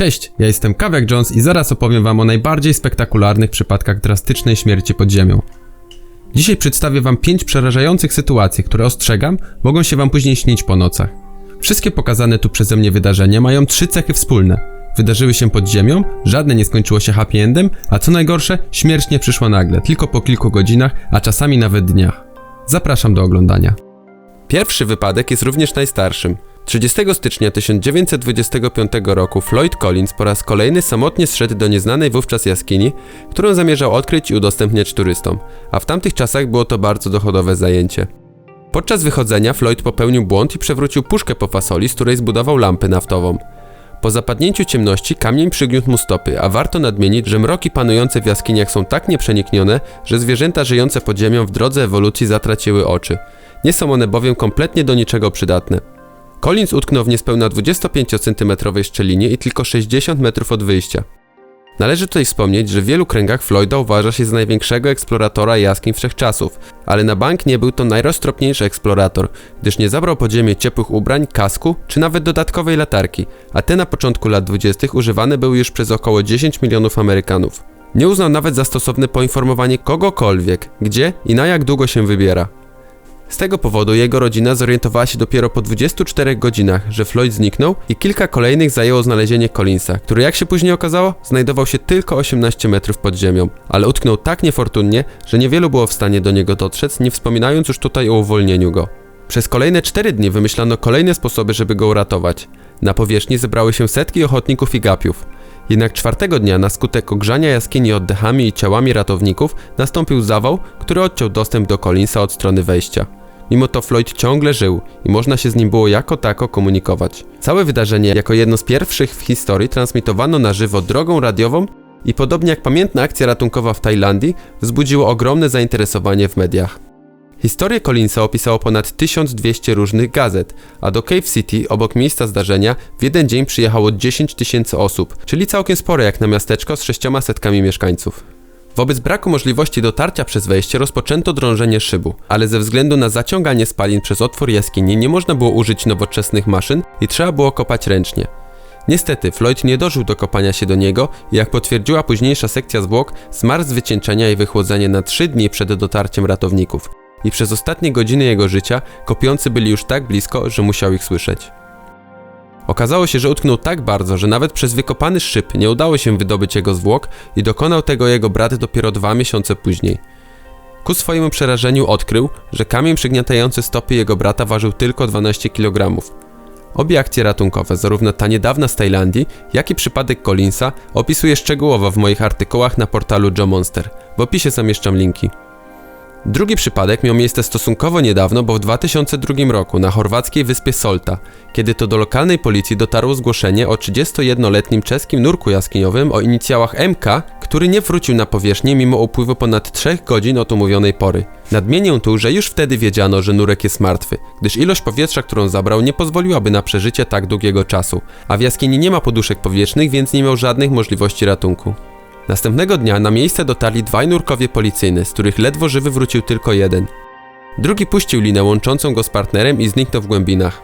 Cześć, ja jestem Kawek Jones i zaraz opowiem wam o najbardziej spektakularnych przypadkach drastycznej śmierci pod ziemią. Dzisiaj przedstawię wam pięć przerażających sytuacji, które ostrzegam, mogą się wam później śnić po nocach. Wszystkie pokazane tu przeze mnie wydarzenia mają trzy cechy wspólne. Wydarzyły się pod ziemią, żadne nie skończyło się happy endem, a co najgorsze, śmierć nie przyszła nagle, tylko po kilku godzinach, a czasami nawet dniach. Zapraszam do oglądania. Pierwszy wypadek jest również najstarszym. 30 stycznia 1925 roku Floyd Collins po raz kolejny samotnie zszedł do nieznanej wówczas jaskini, którą zamierzał odkryć i udostępniać turystom, a w tamtych czasach było to bardzo dochodowe zajęcie. Podczas wychodzenia Floyd popełnił błąd i przewrócił puszkę po fasoli, z której zbudował lampę naftową. Po zapadnięciu ciemności kamień przygniótł mu stopy, a warto nadmienić, że mroki panujące w jaskiniach są tak nieprzeniknione, że zwierzęta żyjące pod ziemią w drodze ewolucji zatraciły oczy. Nie są one bowiem kompletnie do niczego przydatne. Collins utknął w niespełna 25-centymetrowej szczelinie i tylko 60 metrów od wyjścia. Należy tutaj wspomnieć, że w wielu kręgach Floyda uważa się za największego eksploratora jaskiń wszechczasów, ale na bank nie był to najroztropniejszy eksplorator, gdyż nie zabrał pod ziemię ciepłych ubrań, kasku czy nawet dodatkowej latarki, a te na początku lat 20. używane były już przez około 10 milionów Amerykanów. Nie uznał nawet za stosowne poinformowanie kogokolwiek, gdzie i na jak długo się wybiera. Z tego powodu jego rodzina zorientowała się dopiero po 24 godzinach, że Floyd zniknął i kilka kolejnych zajęło znalezienie Collinsa, który jak się później okazało, znajdował się tylko 18 metrów pod ziemią, ale utknął tak niefortunnie, że niewielu było w stanie do niego dotrzeć, nie wspominając już tutaj o uwolnieniu go. Przez kolejne 4 dni wymyślano kolejne sposoby, żeby go uratować. Na powierzchni zebrały się setki ochotników i gapiów. Jednak czwartego dnia na skutek ogrzania jaskini oddechami i ciałami ratowników nastąpił zawał, który odciął dostęp do Collinsa od strony wejścia. Mimo to Floyd ciągle żył i można się z nim było jako tako komunikować. Całe wydarzenie jako jedno z pierwszych w historii transmitowano na żywo drogą radiową i podobnie jak pamiętna akcja ratunkowa w Tajlandii wzbudziło ogromne zainteresowanie w mediach. Historię Collinsa opisało ponad 1200 różnych gazet, a do Cave City, obok miejsca zdarzenia, w jeden dzień przyjechało 10 tysięcy osób, czyli całkiem spore jak na miasteczko z sześcioma setkami mieszkańców. Wobec braku możliwości dotarcia przez wejście rozpoczęto drążenie szybu, ale ze względu na zaciąganie spalin przez otwór jaskini nie można było użyć nowoczesnych maszyn i trzeba było kopać ręcznie. Niestety, Floyd nie dożył do kopania się do niego i jak potwierdziła późniejsza sekcja zwłok, zmarł z wycieńczenia i wychłodzenia na 3 dni przed dotarciem ratowników. I przez ostatnie godziny jego życia kopiący byli już tak blisko, że musiał ich słyszeć. Okazało się, że utknął tak bardzo, że nawet przez wykopany szyb nie udało się wydobyć jego zwłok i dokonał tego jego brat dopiero dwa miesiące później. Ku swojemu przerażeniu odkrył, że kamień przygniatający stopy jego brata ważył tylko 12 kg. Obie akcje ratunkowe, zarówno ta niedawna z Tajlandii, jak i przypadek Collinsa, opisuję szczegółowo w moich artykułach na portalu Joe Monster. W opisie zamieszczam linki. Drugi przypadek miał miejsce stosunkowo niedawno, bo w 2002 roku na chorwackiej wyspie Solta, kiedy to do lokalnej policji dotarło zgłoszenie o 31-letnim czeskim nurku jaskiniowym o inicjałach MK, który nie wrócił na powierzchnię mimo upływu ponad 3 godzin od umówionej pory. Nadmienię tu, że już wtedy wiedziano, że nurek jest martwy, gdyż ilość powietrza, którą zabrał, nie pozwoliłaby na przeżycie tak długiego czasu, a w jaskini nie ma poduszek powietrznych, więc nie miał żadnych możliwości ratunku. Następnego dnia na miejsce dotarli dwaj nurkowie policyjni, z których ledwo żywy wrócił tylko jeden. Drugi puścił linę łączącą go z partnerem i zniknął w głębinach.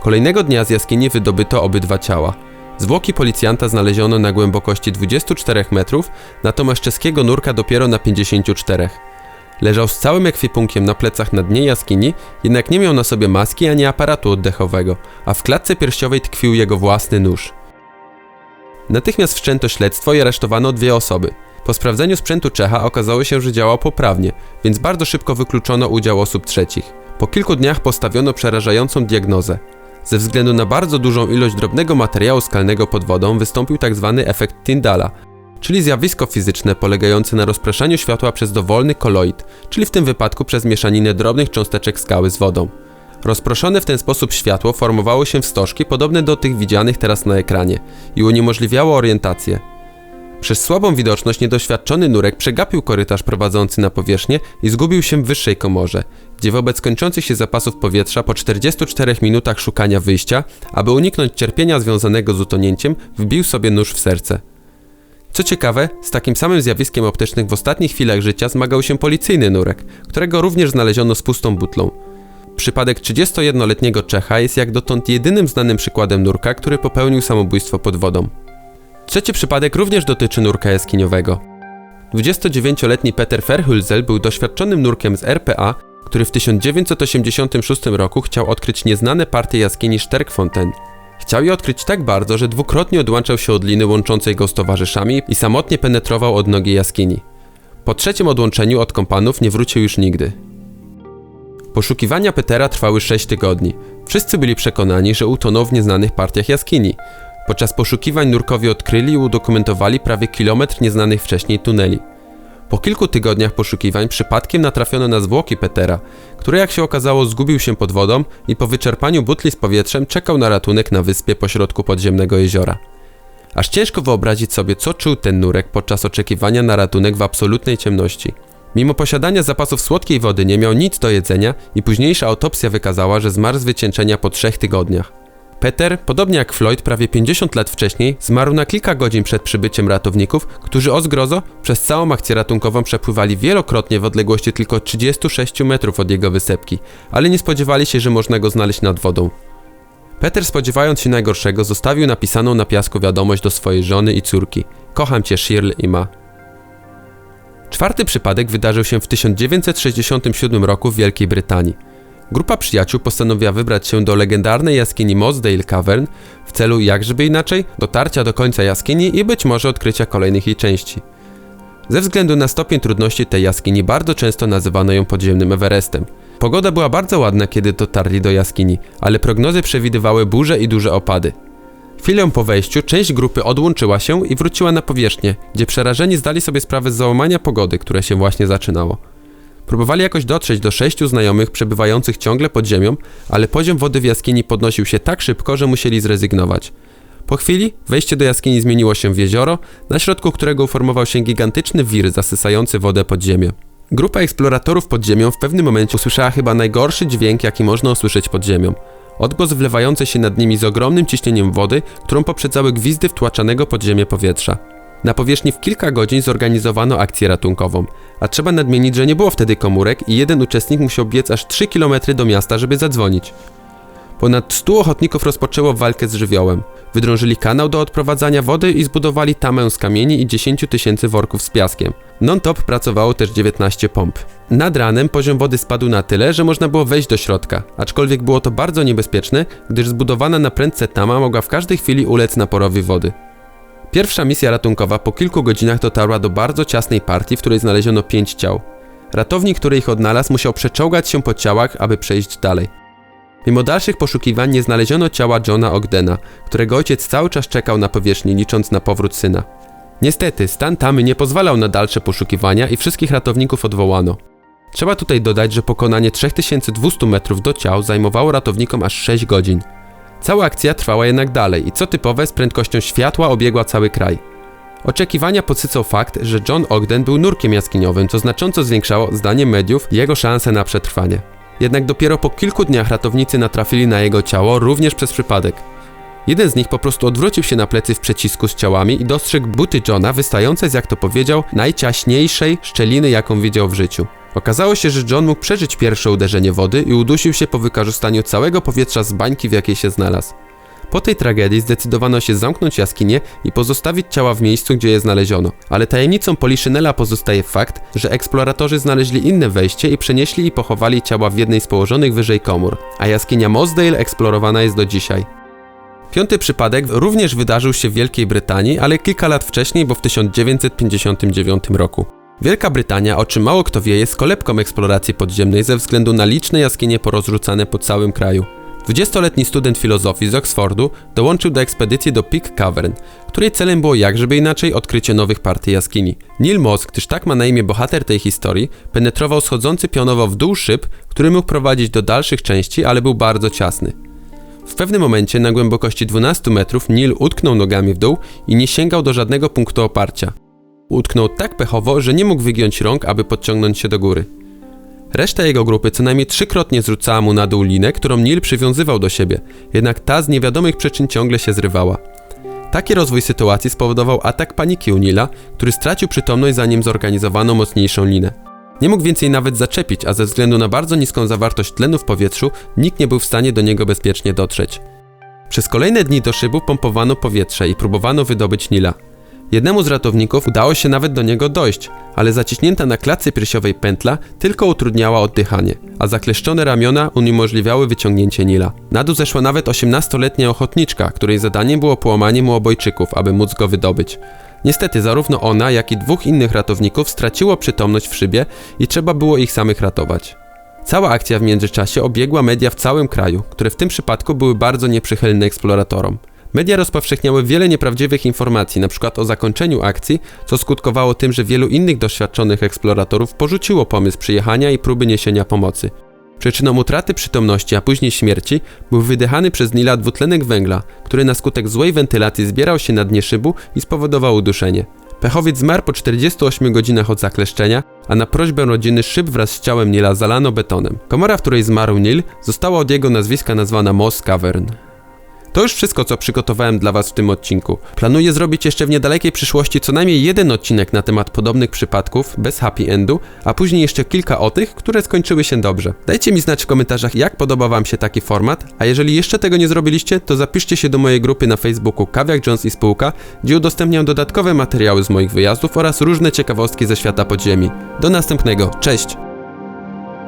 Kolejnego dnia z jaskini wydobyto obydwa ciała. Zwłoki policjanta znaleziono na głębokości 24 metrów, natomiast czeskiego nurka dopiero na 54. Leżał z całym ekwipunkiem na plecach na dnie jaskini, jednak nie miał na sobie maski ani aparatu oddechowego, a w klatce piersiowej tkwił jego własny nóż. Natychmiast wszczęto śledztwo i aresztowano dwie osoby. Po sprawdzeniu sprzętu Czecha okazało się, że działał poprawnie, więc bardzo szybko wykluczono udział osób trzecich. Po kilku dniach postawiono przerażającą diagnozę. Ze względu na bardzo dużą ilość drobnego materiału skalnego pod wodą wystąpił tzw. efekt Tyndala, czyli zjawisko fizyczne polegające na rozpraszaniu światła przez dowolny koloid, czyli w tym wypadku przez mieszaninę drobnych cząsteczek skały z wodą. Rozproszone w ten sposób światło formowało się w stożki podobne do tych widzianych teraz na ekranie i uniemożliwiało orientację. Przez słabą widoczność niedoświadczony nurek przegapił korytarz prowadzący na powierzchnię i zgubił się w wyższej komorze, gdzie wobec kończących się zapasów powietrza po 44 minutach szukania wyjścia, aby uniknąć cierpienia związanego z utonięciem, wbił sobie nóż w serce. Co ciekawe, z takim samym zjawiskiem optycznym w ostatnich chwilach życia zmagał się policyjny nurek, którego również znaleziono z pustą butlą. Przypadek 31-letniego Czecha jest jak dotąd jedynym znanym przykładem nurka, który popełnił samobójstwo pod wodą. Trzeci przypadek również dotyczy nurka jaskiniowego. 29-letni Peter Verhulzel był doświadczonym nurkiem z RPA, który w 1986 roku chciał odkryć nieznane partie jaskini Sterkfontein. Chciał je odkryć tak bardzo, że dwukrotnie odłączał się od liny łączącej go z towarzyszami i samotnie penetrował od nogi jaskini. Po trzecim odłączeniu od kompanów nie wrócił już nigdy. Poszukiwania Petera trwały 6 tygodni. Wszyscy byli przekonani, że utonął w nieznanych partiach jaskini. Podczas poszukiwań nurkowie odkryli i udokumentowali prawie kilometr nieznanych wcześniej tuneli. Po kilku tygodniach poszukiwań przypadkiem natrafiono na zwłoki Petera, który jak się okazało zgubił się pod wodą i po wyczerpaniu butli z powietrzem czekał na ratunek na wyspie pośrodku podziemnego jeziora. Aż ciężko wyobrazić sobie, co czuł ten nurek podczas oczekiwania na ratunek w absolutnej ciemności. Mimo posiadania zapasów słodkiej wody nie miał nic do jedzenia i późniejsza autopsja wykazała, że zmarł z wycieńczenia po trzech tygodniach. Peter, podobnie jak Floyd prawie 50 lat wcześniej, zmarł na kilka godzin przed przybyciem ratowników, którzy o zgrozo przez całą akcję ratunkową przepływali wielokrotnie w odległości tylko 36 metrów od jego wysepki, ale nie spodziewali się, że można go znaleźć nad wodą. Peter, spodziewając się najgorszego, zostawił napisaną na piasku wiadomość do swojej żony i córki: Kocham cię, Shirley i Ma. Czwarty przypadek wydarzył się w 1967 roku w Wielkiej Brytanii. Grupa przyjaciół postanowiła wybrać się do legendarnej jaskini Mossdale Cavern w celu, jakżeby inaczej, dotarcia do końca jaskini i być może odkrycia kolejnych jej części. Ze względu na stopień trudności tej jaskini bardzo często nazywano ją podziemnym Everestem. Pogoda była bardzo ładna, kiedy dotarli do jaskini, ale prognozy przewidywały burze i duże opady. Chwilę po wejściu część grupy odłączyła się i wróciła na powierzchnię, gdzie przerażeni zdali sobie sprawę z załamania pogody, które się właśnie zaczynało. Próbowali jakoś dotrzeć do sześciu znajomych przebywających ciągle pod ziemią, ale poziom wody w jaskini podnosił się tak szybko, że musieli zrezygnować. Po chwili wejście do jaskini zmieniło się w jezioro, na środku którego uformował się gigantyczny wir zasysający wodę pod ziemię. Grupa eksploratorów pod ziemią w pewnym momencie usłyszała chyba najgorszy dźwięk, jaki można usłyszeć pod ziemią. Odgłos wlewający się nad nimi z ogromnym ciśnieniem wody, którą poprzedzały gwizdy wtłaczanego pod ziemię powietrza. Na powierzchni w kilka godzin zorganizowano akcję ratunkową, a trzeba nadmienić, że nie było wtedy komórek i jeden uczestnik musiał biec aż 3 km do miasta, żeby zadzwonić. Ponad 100 ochotników rozpoczęło walkę z żywiołem. Wydrążyli kanał do odprowadzania wody i zbudowali tamę z kamieni i 10 tysięcy worków z piaskiem. Non-top pracowało też 19 pomp. Nad ranem poziom wody spadł na tyle, że można było wejść do środka, aczkolwiek było to bardzo niebezpieczne, gdyż zbudowana na prędce tama mogła w każdej chwili ulec naporowi wody. Pierwsza misja ratunkowa po kilku godzinach dotarła do bardzo ciasnej partii, w której znaleziono pięć ciał. Ratownik, który ich odnalazł, musiał przeczołgać się po ciałach, aby przejść dalej. Mimo dalszych poszukiwań nie znaleziono ciała Johna Ogdena, którego ojciec cały czas czekał na powierzchni, licząc na powrót syna. Niestety, stan tamy nie pozwalał na dalsze poszukiwania i wszystkich ratowników odwołano. Trzeba tutaj dodać, że pokonanie 3200 metrów do ciał zajmowało ratownikom aż 6 godzin – Cała akcja trwała jednak dalej i co typowe z prędkością światła obiegła cały kraj. Oczekiwania podsycał fakt, że John Ogden był nurkiem jaskiniowym, co znacząco zwiększało, zdaniem mediów, jego szanse na przetrwanie. Jednak dopiero po kilku dniach ratownicy natrafili na jego ciało również przez przypadek. Jeden z nich po prostu odwrócił się na plecy w przycisku z ciałami i dostrzegł buty Johna wystające z, jak to powiedział, najciaśniejszej szczeliny, jaką widział w życiu. Okazało się, że John mógł przeżyć pierwsze uderzenie wody i udusił się po wykorzystaniu całego powietrza z bańki, w jakiej się znalazł. Po tej tragedii zdecydowano się zamknąć jaskinię i pozostawić ciała w miejscu, gdzie je znaleziono. Ale tajemnicą Poliszynela pozostaje fakt, że eksploratorzy znaleźli inne wejście i przenieśli i pochowali ciała w jednej z położonych wyżej komór, a jaskinia Mossdale eksplorowana jest do dzisiaj. Piąty przypadek również wydarzył się w Wielkiej Brytanii, ale kilka lat wcześniej, bo w 1959 roku. Wielka Brytania, o czym mało kto wie, jest kolebką eksploracji podziemnej ze względu na liczne jaskinie porozrzucane po całym kraju. 20-letni student filozofii z Oxfordu dołączył do ekspedycji do Peak Cavern, której celem było jakżeby inaczej odkrycie nowych partii jaskini. Neil Moss, gdyż tak ma na imię bohater tej historii, penetrował schodzący pionowo w dół szyb, który mógł prowadzić do dalszych części, ale był bardzo ciasny. W pewnym momencie na głębokości 12 metrów Neil utknął nogami w dół i nie sięgał do żadnego punktu oparcia. Utknął tak pechowo, że nie mógł wygiąć rąk, aby podciągnąć się do góry. Reszta jego grupy co najmniej trzykrotnie zrzucała mu na dół linę, którą Neil przywiązywał do siebie, jednak ta z niewiadomych przyczyn ciągle się zrywała. Taki rozwój sytuacji spowodował atak paniki u Nila, który stracił przytomność zanim zorganizowano mocniejszą linę. Nie mógł więcej nawet zaczepić, a ze względu na bardzo niską zawartość tlenu w powietrzu, nikt nie był w stanie do niego bezpiecznie dotrzeć. Przez kolejne dni do szybu pompowano powietrze i próbowano wydobyć Nila. Jednemu z ratowników udało się nawet do niego dojść, ale zaciśnięta na klatce piersiowej pętla tylko utrudniała oddychanie, a zakleszczone ramiona uniemożliwiały wyciągnięcie Nila. Na dół zeszła nawet 18-letnia ochotniczka, której zadaniem było połamanie mu obojczyków, aby móc go wydobyć. Niestety zarówno ona, jak i dwóch innych ratowników straciło przytomność w szybie i trzeba było ich samych ratować. Cała akcja w międzyczasie obiegła media w całym kraju, które w tym przypadku były bardzo nieprzychylne eksploratorom. Media rozpowszechniały wiele nieprawdziwych informacji, np. o zakończeniu akcji, co skutkowało tym, że wielu innych doświadczonych eksploratorów porzuciło pomysł przyjechania i próby niesienia pomocy. Przyczyną utraty przytomności, a później śmierci był wydychany przez Nila dwutlenek węgla, który na skutek złej wentylacji zbierał się na dnie szybu i spowodował uduszenie. Pechowiec zmarł po 48 godzinach od zakleszczenia, a na prośbę rodziny szyb wraz z ciałem Nila zalano betonem. Komora, w której zmarł Nil, została od jego nazwiska nazwana Moss Cavern. To już wszystko, co przygotowałem dla Was w tym odcinku. Planuję zrobić jeszcze w niedalekiej przyszłości co najmniej jeden odcinek na temat podobnych przypadków, bez happy endu, a później jeszcze kilka o tych, które skończyły się dobrze. Dajcie mi znać w komentarzach, jak podoba Wam się taki format, a jeżeli jeszcze tego nie zrobiliście, to zapiszcie się do mojej grupy na Facebooku Kawiak Jones i Spółka, gdzie udostępniam dodatkowe materiały z moich wyjazdów oraz różne ciekawostki ze świata podziemi. Do następnego, cześć!